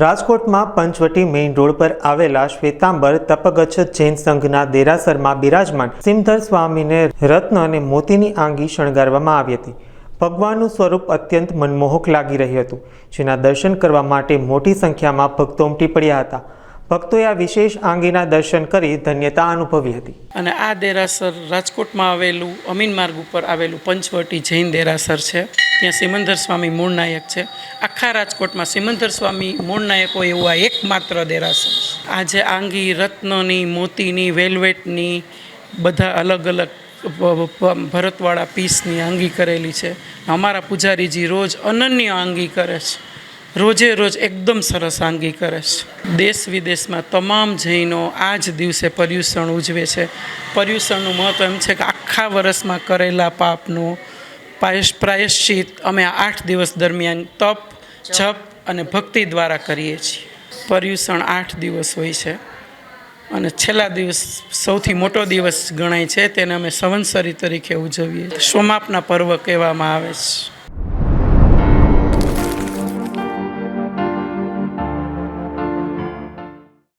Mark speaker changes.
Speaker 1: રાજકોટમાં Panchavati main road પર આવેલા શ્વેતાંબર તપગચ્છ જૈન સંઘના દેરાસરમાં બિરાજમાન સિમધર સ્વામીને રત્ન અને મોતીની આંગી શણગારવામાં આવી હતી. ભગવાનનું સ્વરૂપ અત્યંત મનમોહક લાગી રહ્યું હતું, જેના દર્શન કરવા માટે મોટી સંખ્યામાં ભક્તો ઉમટી પડ્યા હતા. ભક્તોએ આ વિશેષ આંગીના દર્શન કરી ધન્યતા અનુભવી હતી.
Speaker 2: અને આ દેરાસર રાજકોટમાં આવેલું અમીન માર્ગ ઉપર આવેલું પંચવટી જૈન દેરાસર છે. ત્યાં સિમંદર સ્વામી મૂળનાયક છે. આખા રાજકોટમાં સિમંદર સ્વામી મૂળનાયક હોય એવું આ એકમાત્ર દેરાસર આજે આંગી, રત્નની, મોતીની, વેલ્વેટની બધા અલગ અલગ ભરતવાળા પીસની આંગી કરેલી છે. અમારા પૂજારીજી રોજ અનન્ય આંગી કરે છે. રોજે રોજ એકદમ સરસ આંગી કરે છે. દેશ વિદેશમાં તમામ જૈનો આ જ દિવસે પર્યુષણ ઉજવે છે. પર્યુષણનું મહત્ત્વ એમ છે કે આખા વર્ષમાં કરેલા પાપનું પાયશ પ્રાયશ્ચિત અમે આઠ દિવસ દરમિયાન તપ, જપ અને ભક્તિ દ્વારા કરીએ છીએ. પર્યુષણ આઠ દિવસ હોય છે. અને છેલ્લા દિવસ સૌથી મોટો દિવસ ગણાય છે, તેને અમે સંવત્સરી તરીકે ઉજવીએ સોમાપના પર્વ કહેવામાં આવે છે.